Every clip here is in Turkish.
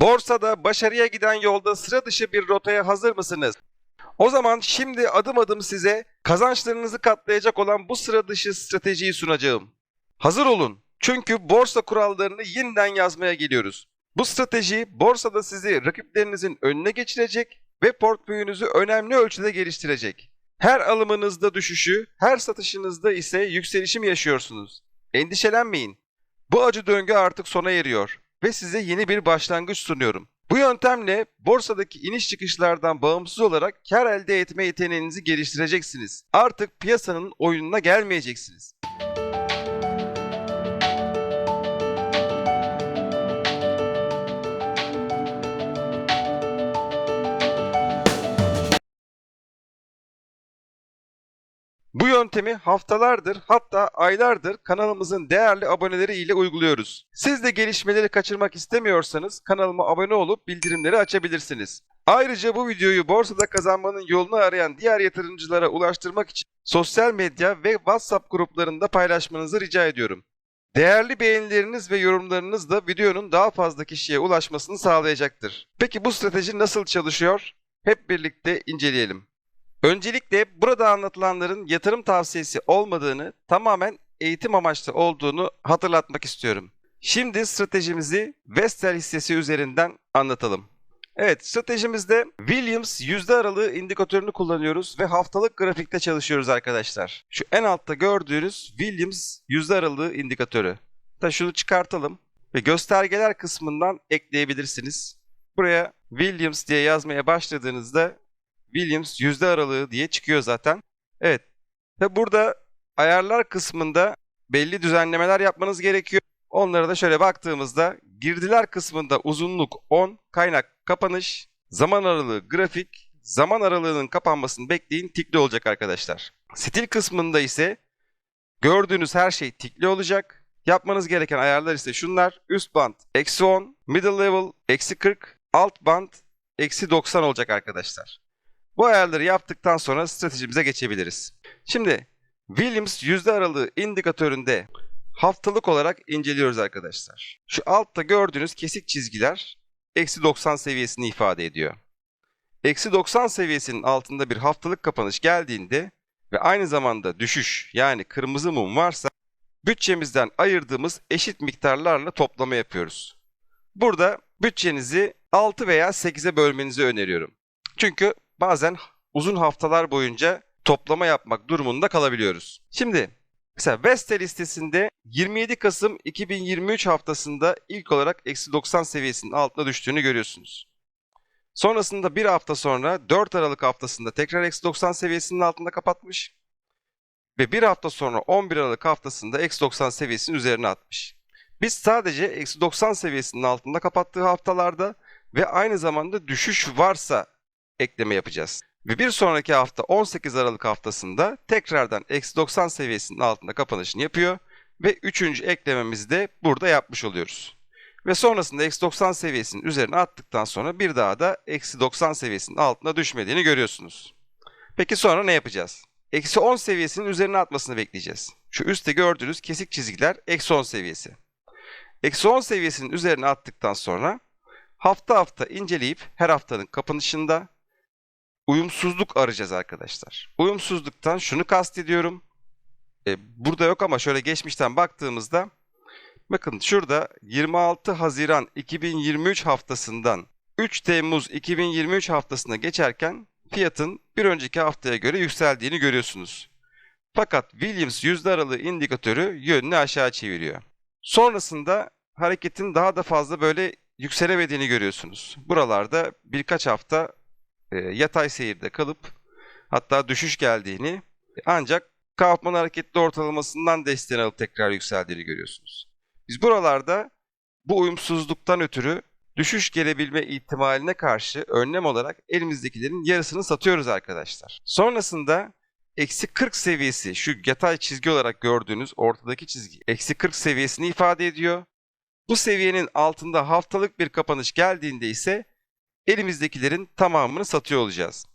Borsada başarıya giden yolda sıra dışı bir rotaya hazır mısınız? O zaman şimdi adım adım size kazançlarınızı katlayacak olan bu sıra dışı stratejiyi sunacağım. Hazır olun. Çünkü borsa kurallarını yeniden yazmaya geliyoruz. Bu strateji borsada sizi rakiplerinizin önüne geçirecek ve portföyünüzü önemli ölçüde geliştirecek. Her alımınızda düşüşü, her satışınızda ise yükselişim yaşıyorsunuz. Endişelenmeyin. Bu acı döngü artık sona eriyor ve size yeni bir başlangıç sunuyorum. Bu yöntemle borsadaki iniş çıkışlardan bağımsız olarak kar elde etme yeteneğinizi geliştireceksiniz. Artık piyasanın oyununa gelmeyeceksiniz. Bu yöntemi haftalardır hatta aylardır kanalımızın değerli aboneleri ile uyguluyoruz. Siz de gelişmeleri kaçırmak istemiyorsanız kanalıma abone olup bildirimleri açabilirsiniz. Ayrıca bu videoyu borsada kazanmanın yolunu arayan diğer yatırımcılara ulaştırmak için sosyal medya ve WhatsApp gruplarında paylaşmanızı rica ediyorum. Değerli beğenileriniz ve yorumlarınız da videonun daha fazla kişiye ulaşmasını sağlayacaktır. Peki bu strateji nasıl çalışıyor? Hep birlikte inceleyelim. Öncelikle burada anlatılanların yatırım tavsiyesi olmadığını, tamamen eğitim amaçlı olduğunu hatırlatmak istiyorum. Şimdi stratejimizi Vestel hissesi üzerinden anlatalım. Evet, stratejimizde Williams yüzde aralığı indikatörünü kullanıyoruz ve haftalık grafikte çalışıyoruz arkadaşlar. Şu en altta gördüğünüz Williams yüzde aralığı indikatörü. Da şunu çıkartalım ve göstergeler kısmından ekleyebilirsiniz. Buraya Williams diye yazmaya başladığınızda Williams yüzde aralığı diye çıkıyor zaten. Evet. Ve burada ayarlar kısmında belli düzenlemeler yapmanız gerekiyor. Onlara da şöyle baktığımızda girdiler kısmında uzunluk 10, kaynak kapanış, zaman aralığı grafik, zaman aralığının kapanmasını bekleyin tikli olacak arkadaşlar. Stil kısmında ise gördüğünüz her şey tikli olacak. Yapmanız gereken ayarlar ise şunlar. Üst band eksi 10, middle level eksi 40, alt band eksi 90 olacak arkadaşlar. Bu ayarları yaptıktan sonra stratejimize geçebiliriz. Şimdi Williams yüzde aralığı indikatöründe haftalık olarak inceliyoruz arkadaşlar. Şu altta gördüğünüz kesik çizgiler eksi 90 seviyesini ifade ediyor. Eksi 90 seviyesinin altında bir haftalık kapanış geldiğinde ve aynı zamanda düşüş yani kırmızı mum varsa bütçemizden ayırdığımız eşit miktarlarla toplama yapıyoruz. Burada bütçenizi 6 veya 8'e bölmenizi öneriyorum. Çünkü bazen uzun haftalar boyunca toplama yapmak durumunda kalabiliyoruz. Şimdi mesela Vestel listesinde 27 Kasım 2023 haftasında ilk olarak eksi 90 seviyesinin altına düştüğünü görüyorsunuz. Sonrasında bir hafta sonra 4 Aralık haftasında tekrar eksi 90 seviyesinin altında kapatmış. Ve bir hafta sonra 11 Aralık haftasında eksi 90 seviyesinin üzerine atmış. Biz sadece eksi 90 seviyesinin altında kapattığı haftalarda ve aynı zamanda düşüş varsa ekleme yapacağız. Ve bir sonraki hafta 18 Aralık haftasında tekrardan eksi 90 seviyesinin altında kapanışını yapıyor. Ve üçüncü eklememizi de burada yapmış oluyoruz. Ve sonrasında eksi 90 seviyesinin üzerine attıktan sonra bir daha da eksi 90 seviyesinin altına düşmediğini görüyorsunuz. Peki sonra ne yapacağız? Eksi 10 seviyesinin üzerine atmasını bekleyeceğiz. Şu üstte gördüğünüz kesik çizgiler eksi 10 seviyesi. Eksi 10 seviyesinin üzerine attıktan sonra hafta hafta inceleyip her haftanın kapanışında uyumsuzluk arayacağız arkadaşlar. Uyumsuzluktan şunu kastediyorum. E, burada yok ama şöyle geçmişten baktığımızda bakın şurada 26 Haziran 2023 haftasından 3 Temmuz 2023 haftasına geçerken fiyatın bir önceki haftaya göre yükseldiğini görüyorsunuz. Fakat Williams yüzde aralığı indikatörü yönünü aşağı çeviriyor. Sonrasında hareketin daha da fazla böyle yükselemediğini görüyorsunuz. Buralarda birkaç hafta e, yatay seyirde kalıp hatta düşüş geldiğini ancak Kaufman hareketli ortalamasından desteğini alıp tekrar yükseldiğini görüyorsunuz. Biz buralarda bu uyumsuzluktan ötürü düşüş gelebilme ihtimaline karşı önlem olarak elimizdekilerin yarısını satıyoruz arkadaşlar. Sonrasında eksi 40 seviyesi şu yatay çizgi olarak gördüğünüz ortadaki çizgi eksi 40 seviyesini ifade ediyor. Bu seviyenin altında haftalık bir kapanış geldiğinde ise elimizdekilerin tamamını satıyor olacağız.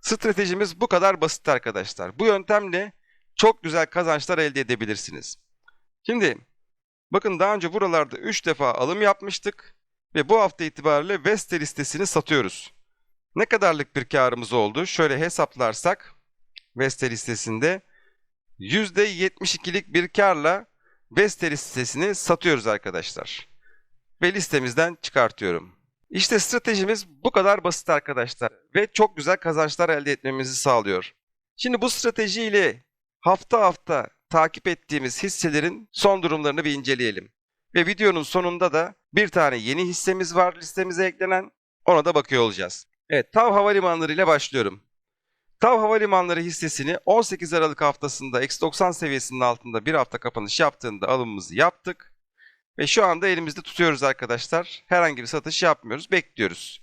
Stratejimiz bu kadar basit arkadaşlar. Bu yöntemle çok güzel kazançlar elde edebilirsiniz. Şimdi bakın daha önce buralarda 3 defa alım yapmıştık ve bu hafta itibariyle Vestel listesini satıyoruz. Ne kadarlık bir karımız oldu? Şöyle hesaplarsak Vestel listesinde %72'lik bir karla Vestel listesini satıyoruz arkadaşlar. Ve listemizden çıkartıyorum. İşte stratejimiz bu kadar basit arkadaşlar ve çok güzel kazançlar elde etmemizi sağlıyor. Şimdi bu stratejiyle hafta hafta takip ettiğimiz hisselerin son durumlarını bir inceleyelim. Ve videonun sonunda da bir tane yeni hissemiz var listemize eklenen. Ona da bakıyor olacağız. Evet, TAV Havalimanları ile başlıyorum. TAV Havalimanları hissesini 18 Aralık haftasında X90 seviyesinin altında bir hafta kapanış yaptığında alımımızı yaptık. Ve şu anda elimizde tutuyoruz arkadaşlar. Herhangi bir satış yapmıyoruz, bekliyoruz.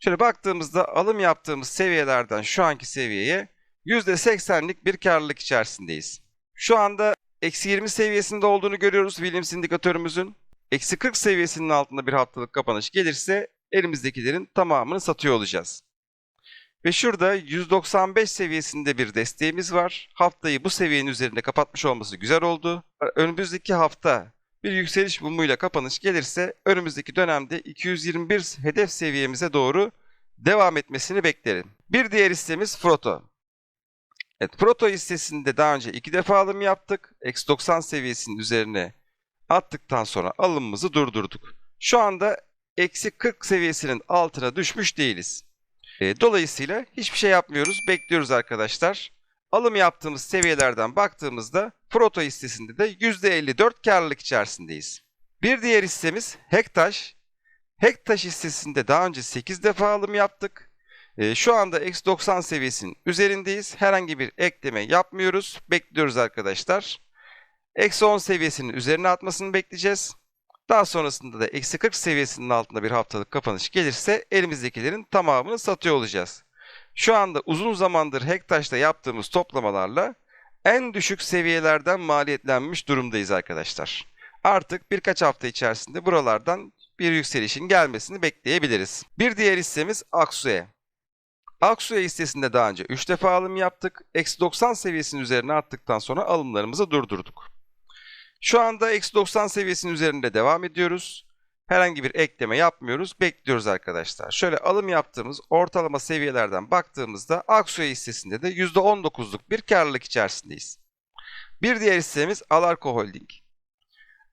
Şöyle baktığımızda alım yaptığımız seviyelerden şu anki seviyeye %80'lik bir karlılık içerisindeyiz. Şu anda eksi 20 seviyesinde olduğunu görüyoruz Williams indikatörümüzün. Eksi 40 seviyesinin altında bir haftalık kapanış gelirse elimizdekilerin tamamını satıyor olacağız. Ve şurada 195 seviyesinde bir desteğimiz var. Haftayı bu seviyenin üzerinde kapatmış olması güzel oldu. Önümüzdeki hafta bir yükseliş mumuyla kapanış gelirse önümüzdeki dönemde 221 hedef seviyemize doğru devam etmesini beklerim. Bir diğer hissemiz Froto. Evet, Proto hissesinde daha önce iki defa alım yaptık. X90 seviyesinin üzerine attıktan sonra alımımızı durdurduk. Şu anda eksi 40 seviyesinin altına düşmüş değiliz. E, dolayısıyla hiçbir şey yapmıyoruz. Bekliyoruz arkadaşlar. Alım yaptığımız seviyelerden baktığımızda Proto hissesinde de %54 karlılık içerisindeyiz. Bir diğer hissemiz Hektaş. Hektaş hissesinde daha önce 8 defa alım yaptık. E, şu anda X90 seviyesinin üzerindeyiz. Herhangi bir ekleme yapmıyoruz. Bekliyoruz arkadaşlar. Eksi 10 seviyesinin üzerine atmasını bekleyeceğiz. Daha sonrasında da eksi 40 seviyesinin altında bir haftalık kapanış gelirse elimizdekilerin tamamını satıyor olacağız. Şu anda uzun zamandır Hektaş'ta yaptığımız toplamalarla en düşük seviyelerden maliyetlenmiş durumdayız arkadaşlar. Artık birkaç hafta içerisinde buralardan bir yükselişin gelmesini bekleyebiliriz. Bir diğer hissemiz Aksu'ya. Aksu'ya hissesinde daha önce 3 defa alım yaptık. Eksi 90 seviyesinin üzerine attıktan sonra alımlarımızı durdurduk. Şu anda eksi 90 seviyesinin üzerinde devam ediyoruz. Herhangi bir ekleme yapmıyoruz. Bekliyoruz arkadaşlar. Şöyle alım yaptığımız ortalama seviyelerden baktığımızda Aksuya hissesinde de %19'luk bir karlılık içerisindeyiz. Bir diğer hissemiz Alarko Holding.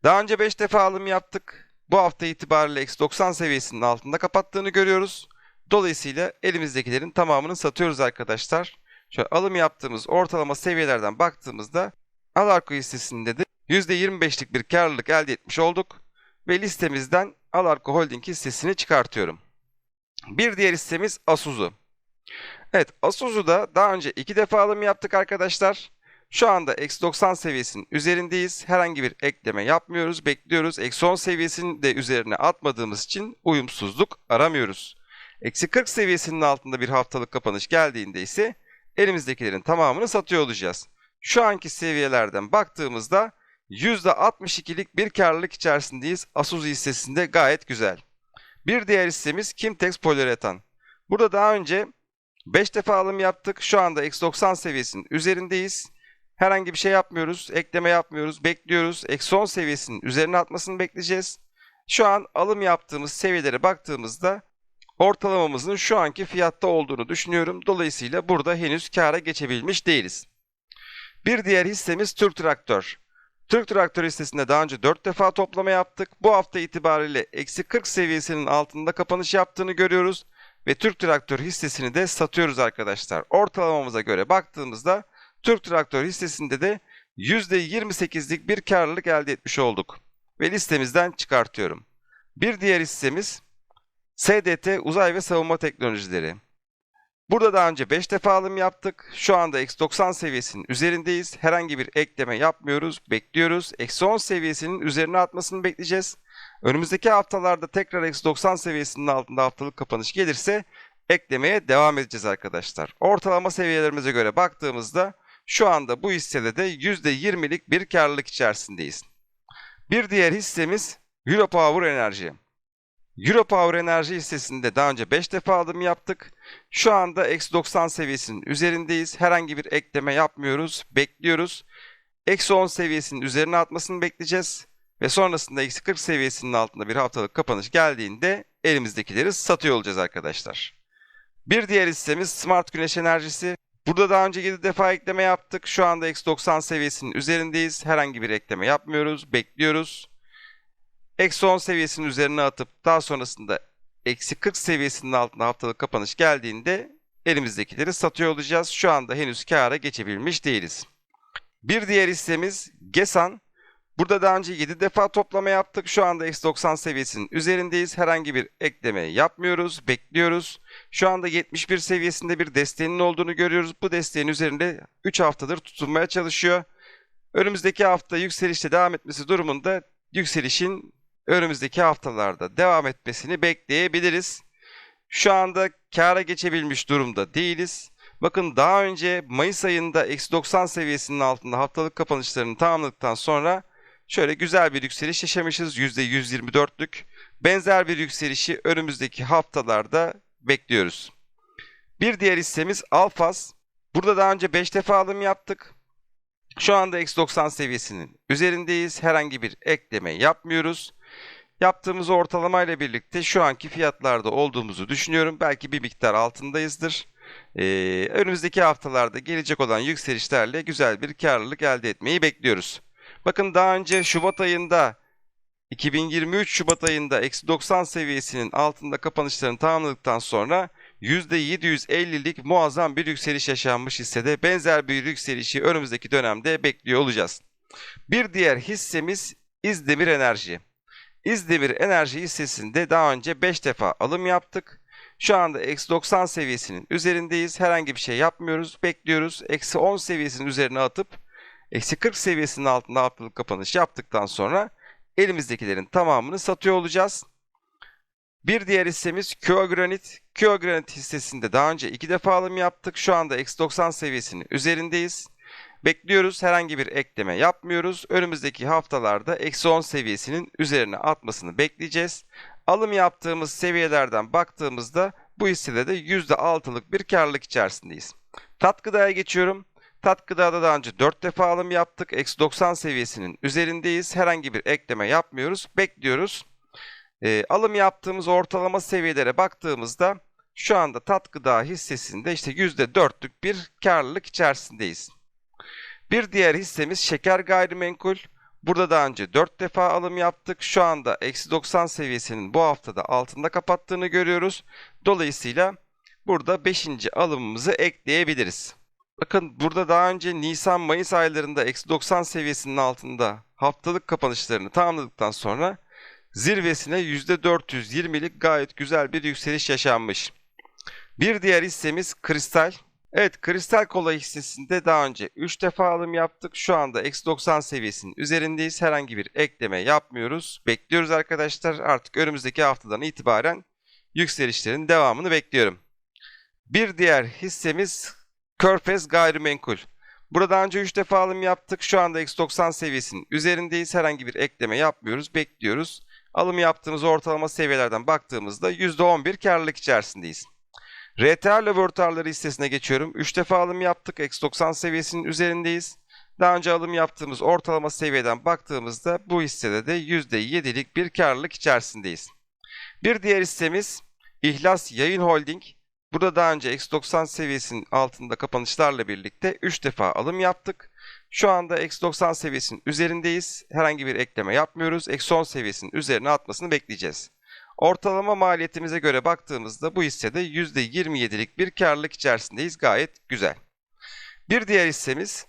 Daha önce 5 defa alım yaptık. Bu hafta itibariyle eksi 90 seviyesinin altında kapattığını görüyoruz. Dolayısıyla elimizdekilerin tamamını satıyoruz arkadaşlar. Şöyle alım yaptığımız ortalama seviyelerden baktığımızda Alarko hissesinde de %25'lik bir karlılık elde etmiş olduk ve listemizden Alarko Holding hissesini çıkartıyorum. Bir diğer hissemiz Asuzu. Evet Asuzu'da daha önce iki defa alım yaptık arkadaşlar. Şu anda eksi 90 seviyesinin üzerindeyiz. Herhangi bir ekleme yapmıyoruz. Bekliyoruz. Eksi 10 seviyesini de üzerine atmadığımız için uyumsuzluk aramıyoruz. Eksi 40 seviyesinin altında bir haftalık kapanış geldiğinde ise elimizdekilerin tamamını satıyor olacağız. Şu anki seviyelerden baktığımızda %62'lik bir karlılık içerisindeyiz. Asuzu hissesinde gayet güzel. Bir diğer hissemiz Kimtex Poliuretan. Burada daha önce 5 defa alım yaptık. Şu anda X90 seviyesinin üzerindeyiz. Herhangi bir şey yapmıyoruz. Ekleme yapmıyoruz. Bekliyoruz. Eksi 10 seviyesinin üzerine atmasını bekleyeceğiz. Şu an alım yaptığımız seviyelere baktığımızda ortalamamızın şu anki fiyatta olduğunu düşünüyorum. Dolayısıyla burada henüz kâra geçebilmiş değiliz. Bir diğer hissemiz Türk Traktör. Türk Traktör hissesinde daha önce 4 defa toplama yaptık. Bu hafta itibariyle eksi 40 seviyesinin altında kapanış yaptığını görüyoruz. Ve Türk Traktör hissesini de satıyoruz arkadaşlar. Ortalamamıza göre baktığımızda Türk Traktör hissesinde de %28'lik bir karlılık elde etmiş olduk. Ve listemizden çıkartıyorum. Bir diğer hissemiz SDT Uzay ve Savunma Teknolojileri. Burada daha önce 5 defa alım yaptık. Şu anda X90 seviyesinin üzerindeyiz. Herhangi bir ekleme yapmıyoruz. Bekliyoruz. Eksi 10 seviyesinin üzerine atmasını bekleyeceğiz. Önümüzdeki haftalarda tekrar X90 seviyesinin altında haftalık kapanış gelirse eklemeye devam edeceğiz arkadaşlar. Ortalama seviyelerimize göre baktığımızda şu anda bu hissede de %20'lik bir karlılık içerisindeyiz. Bir diğer hissemiz Europower Enerji. Europower Enerji hissesinde daha önce 5 defa alım yaptık. Şu anda eksi 90 seviyesinin üzerindeyiz. Herhangi bir ekleme yapmıyoruz. Bekliyoruz. Eksi 10 seviyesinin üzerine atmasını bekleyeceğiz. ve sonrasında eksi 40 seviyesinin altında bir haftalık kapanış geldiğinde elimizdekileri satıyor olacağız arkadaşlar. Bir diğer hissemiz Smart Güneş Enerjisi. Burada daha önce 7 defa ekleme yaptık. Şu anda eksi 90 seviyesinin üzerindeyiz. Herhangi bir ekleme yapmıyoruz. Bekliyoruz. Eksi 10 seviyesinin üzerine atıp daha sonrasında eksi 40 seviyesinin altında haftalık kapanış geldiğinde elimizdekileri satıyor olacağız. Şu anda henüz kâra geçebilmiş değiliz. Bir diğer hissemiz GESAN. Burada daha önce 7 defa toplama yaptık. Şu anda eksi 90 seviyesinin üzerindeyiz. Herhangi bir ekleme yapmıyoruz. Bekliyoruz. Şu anda 71 seviyesinde bir desteğinin olduğunu görüyoruz. Bu desteğin üzerinde 3 haftadır tutunmaya çalışıyor. Önümüzdeki hafta yükselişte devam etmesi durumunda yükselişin önümüzdeki haftalarda devam etmesini bekleyebiliriz. Şu anda kâra geçebilmiş durumda değiliz. Bakın daha önce Mayıs ayında eksi 90 seviyesinin altında haftalık kapanışlarını tamamladıktan sonra şöyle güzel bir yükseliş yaşamışız. %124'lük. Benzer bir yükselişi önümüzdeki haftalarda bekliyoruz. Bir diğer hissemiz Alfaz. Burada daha önce 5 defa alım yaptık. Şu anda eksi 90 seviyesinin üzerindeyiz. Herhangi bir ekleme yapmıyoruz. Yaptığımız ortalama ile birlikte şu anki fiyatlarda olduğumuzu düşünüyorum. Belki bir miktar altındayızdır. Ee, önümüzdeki haftalarda gelecek olan yükselişlerle güzel bir karlılık elde etmeyi bekliyoruz. Bakın daha önce Şubat ayında 2023 Şubat ayında eksi 90 seviyesinin altında kapanışlarını tamamladıktan sonra %750'lik muazzam bir yükseliş yaşanmış hissede benzer bir yükselişi önümüzdeki dönemde bekliyor olacağız. Bir diğer hissemiz İzdemir Enerji. İzdemir Enerji hissesinde daha önce 5 defa alım yaptık. Şu anda eksi 90 seviyesinin üzerindeyiz. Herhangi bir şey yapmıyoruz. Bekliyoruz. Eksi 10 seviyesinin üzerine atıp eksi 40 seviyesinin altında haftalık kapanış yaptıktan sonra elimizdekilerin tamamını satıyor olacağız. Bir diğer hissemiz Kyo Granit. Kyo Granit hissesinde daha önce 2 defa alım yaptık. Şu anda eksi 90 seviyesinin üzerindeyiz. Bekliyoruz. Herhangi bir ekleme yapmıyoruz. Önümüzdeki haftalarda eksi 10 seviyesinin üzerine atmasını bekleyeceğiz. Alım yaptığımız seviyelerden baktığımızda bu hissede de %6'lık bir karlılık içerisindeyiz. Tat geçiyorum. Tat gıdada daha önce 4 defa alım yaptık. Eksi 90 seviyesinin üzerindeyiz. Herhangi bir ekleme yapmıyoruz. Bekliyoruz. E, alım yaptığımız ortalama seviyelere baktığımızda şu anda tat gıda hissesinde işte %4'lük bir karlılık içerisindeyiz. Bir diğer hissemiz şeker gayrimenkul. Burada daha önce 4 defa alım yaptık. Şu anda eksi 90 seviyesinin bu haftada altında kapattığını görüyoruz. Dolayısıyla burada 5. alımımızı ekleyebiliriz. Bakın burada daha önce Nisan-Mayıs aylarında eksi 90 seviyesinin altında haftalık kapanışlarını tamamladıktan sonra zirvesine %420'lik gayet güzel bir yükseliş yaşanmış. Bir diğer hissemiz Kristal. Evet Kristal Kola hissesinde daha önce 3 defa alım yaptık. Şu anda eksi 90 seviyesinin üzerindeyiz. Herhangi bir ekleme yapmıyoruz. Bekliyoruz arkadaşlar. Artık önümüzdeki haftadan itibaren yükselişlerin devamını bekliyorum. Bir diğer hissemiz Körfez Gayrimenkul. Burada önce 3 defa alım yaptık. Şu anda eksi 90 seviyesinin üzerindeyiz. Herhangi bir ekleme yapmıyoruz. Bekliyoruz. Alım yaptığımız ortalama seviyelerden baktığımızda %11 karlılık içerisindeyiz. RTR laboratuvarları hissesine geçiyorum. 3 defa alım yaptık. Eksi 90 seviyesinin üzerindeyiz. Daha önce alım yaptığımız ortalama seviyeden baktığımızda bu hissede de %7'lik bir karlılık içerisindeyiz. Bir diğer hissemiz İhlas Yayın Holding. Burada daha önce eksi 90 seviyesinin altında kapanışlarla birlikte 3 defa alım yaptık. Şu anda eksi 90 seviyesinin üzerindeyiz. Herhangi bir ekleme yapmıyoruz. Eksi 10 seviyesinin üzerine atmasını bekleyeceğiz. Ortalama maliyetimize göre baktığımızda bu hissede %27'lik bir karlılık içerisindeyiz. Gayet güzel. Bir diğer hissemiz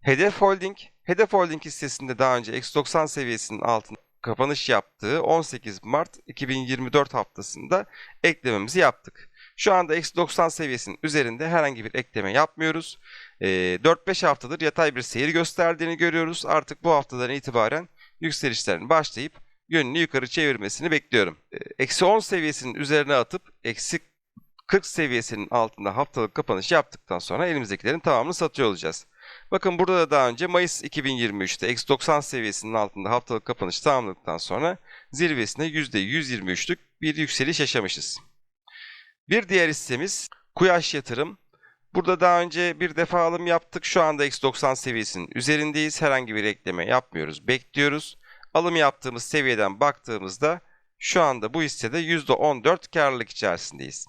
Hedef Holding. Hedef Holding hissesinde daha önce eksi 90 seviyesinin altında kapanış yaptığı 18 Mart 2024 haftasında eklememizi yaptık. Şu anda eksi 90 seviyesinin üzerinde herhangi bir ekleme yapmıyoruz. E, 4-5 haftadır yatay bir seyir gösterdiğini görüyoruz. Artık bu haftadan itibaren yükselişlerin başlayıp yönünü yukarı çevirmesini bekliyorum. Eksi 10 seviyesinin üzerine atıp eksi 40 seviyesinin altında haftalık kapanış yaptıktan sonra elimizdekilerin tamamını satıyor olacağız. Bakın burada da daha önce Mayıs 2023'te eksi 90 seviyesinin altında haftalık kapanış tamamladıktan sonra zirvesine %123'lük bir yükseliş yaşamışız. Bir diğer hissemiz Kuyaş Yatırım. Burada daha önce bir defa alım yaptık. Şu anda eksi 90 seviyesinin üzerindeyiz. Herhangi bir ekleme yapmıyoruz. Bekliyoruz. Alım yaptığımız seviyeden baktığımızda şu anda bu hissede %14 karlılık içerisindeyiz.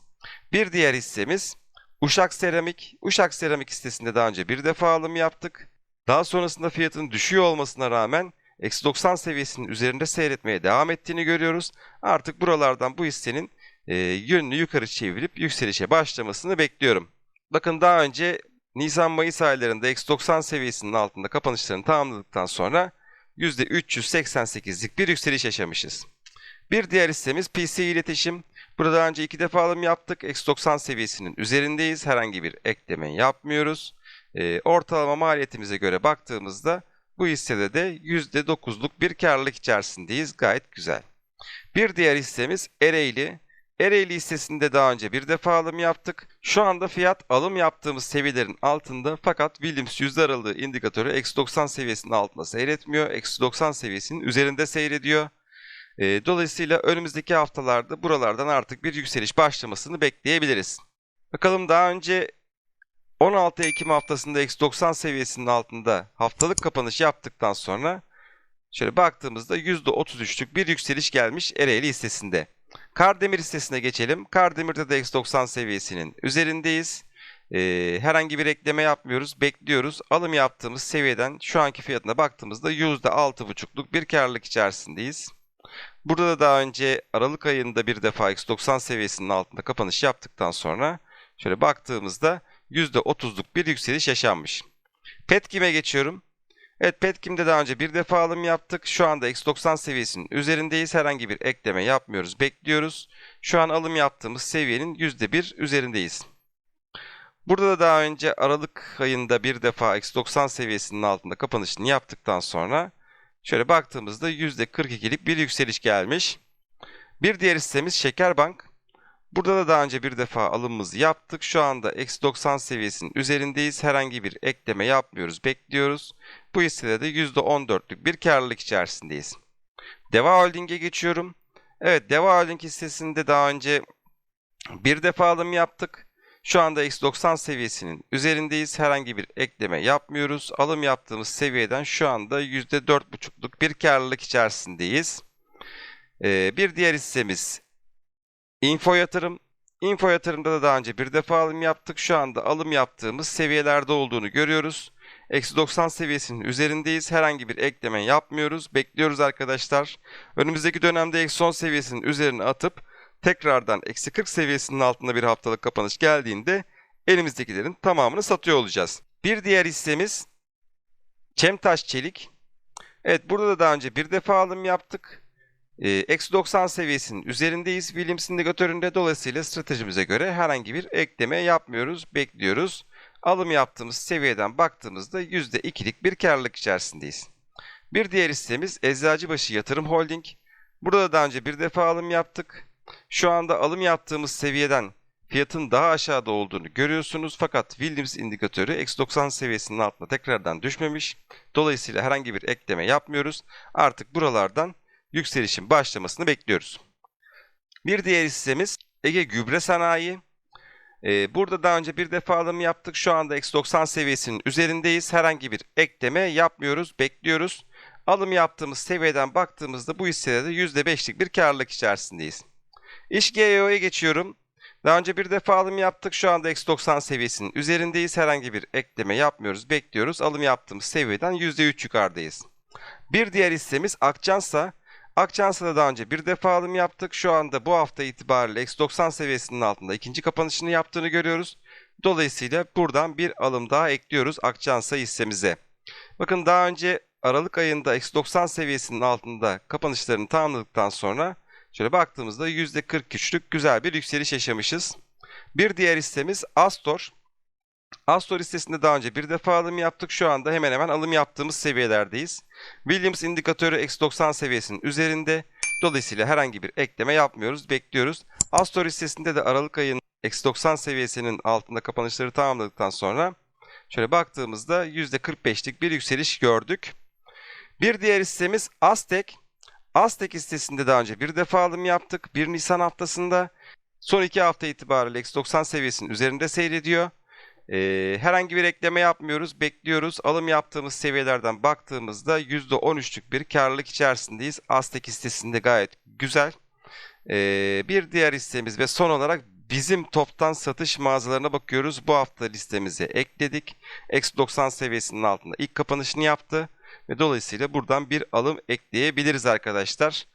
Bir diğer hissemiz Uşak Seramik. Uşak Seramik hissesinde daha önce bir defa alım yaptık. Daha sonrasında fiyatın düşüyor olmasına rağmen eksi 90 seviyesinin üzerinde seyretmeye devam ettiğini görüyoruz. Artık buralardan bu hissenin e, yönünü yukarı çevirip yükselişe başlamasını bekliyorum. Bakın daha önce Nisan-Mayıs aylarında eksi 90 seviyesinin altında kapanışlarını tamamladıktan sonra %388'lik bir yükseliş yaşamışız. Bir diğer hissemiz PC iletişim. Burada önce iki defa alım yaptık. Eksi 90 seviyesinin üzerindeyiz. Herhangi bir ekleme yapmıyoruz. Ee, ortalama maliyetimize göre baktığımızda bu hissede de %9'luk bir karlılık içerisindeyiz. Gayet güzel. Bir diğer hissemiz Ereğli. Ereğli hissesinde daha önce bir defa alım yaptık. Şu anda fiyat alım yaptığımız seviyelerin altında fakat Williams yüzde aralığı indikatörü eksi 90 seviyesinin altında seyretmiyor. Eksi 90 seviyesinin üzerinde seyrediyor. E, dolayısıyla önümüzdeki haftalarda buralardan artık bir yükseliş başlamasını bekleyebiliriz. Bakalım daha önce 16 Ekim haftasında eksi 90 seviyesinin altında haftalık kapanış yaptıktan sonra şöyle baktığımızda %33'lük bir yükseliş gelmiş Ereğli hissesinde. Kardemir hissesine geçelim. Kardemir'de de eksi 90 seviyesinin üzerindeyiz. Ee, herhangi bir ekleme yapmıyoruz. Bekliyoruz. Alım yaptığımız seviyeden şu anki fiyatına baktığımızda %6,5'luk bir karlılık içerisindeyiz. Burada da daha önce Aralık ayında bir defa X90 seviyesinin altında kapanış yaptıktan sonra şöyle baktığımızda %30'luk bir yükseliş yaşanmış. Petkim'e geçiyorum. Evet Petkim'de daha önce bir defa alım yaptık. Şu anda X90 seviyesinin üzerindeyiz. Herhangi bir ekleme yapmıyoruz. Bekliyoruz. Şu an alım yaptığımız seviyenin %1 üzerindeyiz. Burada da daha önce Aralık ayında bir defa X90 seviyesinin altında kapanışını yaptıktan sonra Şöyle baktığımızda %42'lik bir yükseliş gelmiş. Bir diğer hissemiz Şekerbank. Burada da daha önce bir defa alımımızı yaptık. Şu anda eksi 90 seviyesinin üzerindeyiz. Herhangi bir ekleme yapmıyoruz. Bekliyoruz. Bu hissede de %14'lük bir karlılık içerisindeyiz. Deva Holding'e geçiyorum. Evet Deva Holding hissesinde daha önce bir defa alım yaptık. Şu anda X90 seviyesinin üzerindeyiz. Herhangi bir ekleme yapmıyoruz. Alım yaptığımız seviyeden şu anda %4,5'luk bir karlılık içerisindeyiz. Ee, bir diğer hissemiz Info Yatırım. Info Yatırım'da da daha önce bir defa alım yaptık. Şu anda alım yaptığımız seviyelerde olduğunu görüyoruz. Eksi 90 seviyesinin üzerindeyiz. Herhangi bir ekleme yapmıyoruz. Bekliyoruz arkadaşlar. Önümüzdeki dönemde eksi 10 seviyesinin üzerine atıp tekrardan eksi 40 seviyesinin altında bir haftalık kapanış geldiğinde elimizdekilerin tamamını satıyor olacağız. Bir diğer hissemiz Çemtaş Çelik. Evet burada da daha önce bir defa alım yaptık. Ee, eksi 90 seviyesinin üzerindeyiz Williams indikatöründe. Dolayısıyla stratejimize göre herhangi bir ekleme yapmıyoruz, bekliyoruz. Alım yaptığımız seviyeden baktığımızda %2'lik bir karlılık içerisindeyiz. Bir diğer hissemiz Eczacıbaşı Yatırım Holding. Burada da daha önce bir defa alım yaptık. Şu anda alım yaptığımız seviyeden fiyatın daha aşağıda olduğunu görüyorsunuz fakat Williams indikatörü X90 seviyesinin altına tekrardan düşmemiş. Dolayısıyla herhangi bir ekleme yapmıyoruz. Artık buralardan yükselişin başlamasını bekliyoruz. Bir diğer hissemiz Ege Gübre Sanayi. Ee, burada daha önce bir defa alım yaptık. Şu anda X90 seviyesinin üzerindeyiz. Herhangi bir ekleme yapmıyoruz. Bekliyoruz. Alım yaptığımız seviyeden baktığımızda bu hissede de %5'lik bir karlılık içerisindeyiz. İş GEO'ya geçiyorum. Daha önce bir defa alım yaptık. Şu anda X90 seviyesinin üzerindeyiz. Herhangi bir ekleme yapmıyoruz. Bekliyoruz. Alım yaptığımız seviyeden %3 yukarıdayız. Bir diğer hissemiz Akçansa. Akçansa'da daha önce bir defa alım yaptık. Şu anda bu hafta itibariyle X90 seviyesinin altında ikinci kapanışını yaptığını görüyoruz. Dolayısıyla buradan bir alım daha ekliyoruz Akçansa hissemize. Bakın daha önce Aralık ayında X90 seviyesinin altında kapanışlarını tamamladıktan sonra Şöyle baktığımızda %43'lük güzel bir yükseliş yaşamışız. Bir diğer hissemiz Astor. Astor hissesinde daha önce bir defa alım yaptık. Şu anda hemen hemen alım yaptığımız seviyelerdeyiz. Williams indikatörü X90 seviyesinin üzerinde. Dolayısıyla herhangi bir ekleme yapmıyoruz, bekliyoruz. Astor hissesinde de Aralık ayının X90 seviyesinin altında kapanışları tamamladıktan sonra şöyle baktığımızda %45'lik bir yükseliş gördük. Bir diğer hissemiz Aztek. Aztek hissesinde daha önce bir defa alım yaptık. 1 Nisan haftasında. Son iki hafta itibariyle X90 seviyesinin üzerinde seyrediyor. Ee, herhangi bir ekleme yapmıyoruz, bekliyoruz. Alım yaptığımız seviyelerden baktığımızda %13'lük bir karlılık içerisindeyiz. Aztek hissesinde gayet güzel. Ee, bir diğer hissemiz ve son olarak bizim toptan satış mağazalarına bakıyoruz. Bu hafta listemize ekledik. X90 seviyesinin altında ilk kapanışını yaptı. Ve dolayısıyla buradan bir alım ekleyebiliriz arkadaşlar.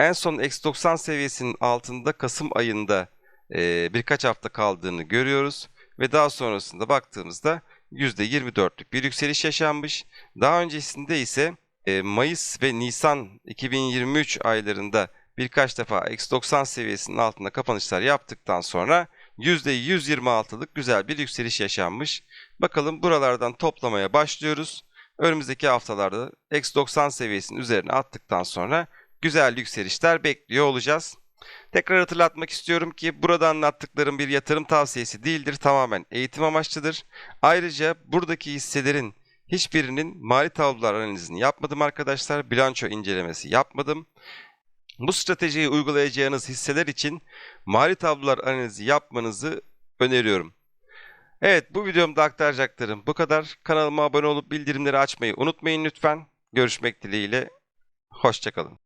En son X90 seviyesinin altında Kasım ayında e, birkaç hafta kaldığını görüyoruz. Ve daha sonrasında baktığımızda %24'lük bir yükseliş yaşanmış. Daha öncesinde ise e, Mayıs ve Nisan 2023 aylarında birkaç defa X90 seviyesinin altında kapanışlar yaptıktan sonra %126'lık güzel bir yükseliş yaşanmış. Bakalım buralardan toplamaya başlıyoruz. Önümüzdeki haftalarda X90 seviyesinin üzerine attıktan sonra güzel yükselişler bekliyor olacağız. Tekrar hatırlatmak istiyorum ki burada anlattıklarım bir yatırım tavsiyesi değildir. Tamamen eğitim amaçlıdır. Ayrıca buradaki hisselerin hiçbirinin mali tablolar analizini yapmadım arkadaşlar. Bilanço incelemesi yapmadım. Bu stratejiyi uygulayacağınız hisseler için mali tablolar analizi yapmanızı öneriyorum. Evet bu videomda aktaracaklarım bu kadar. Kanalıma abone olup bildirimleri açmayı unutmayın lütfen. Görüşmek dileğiyle. Hoşçakalın.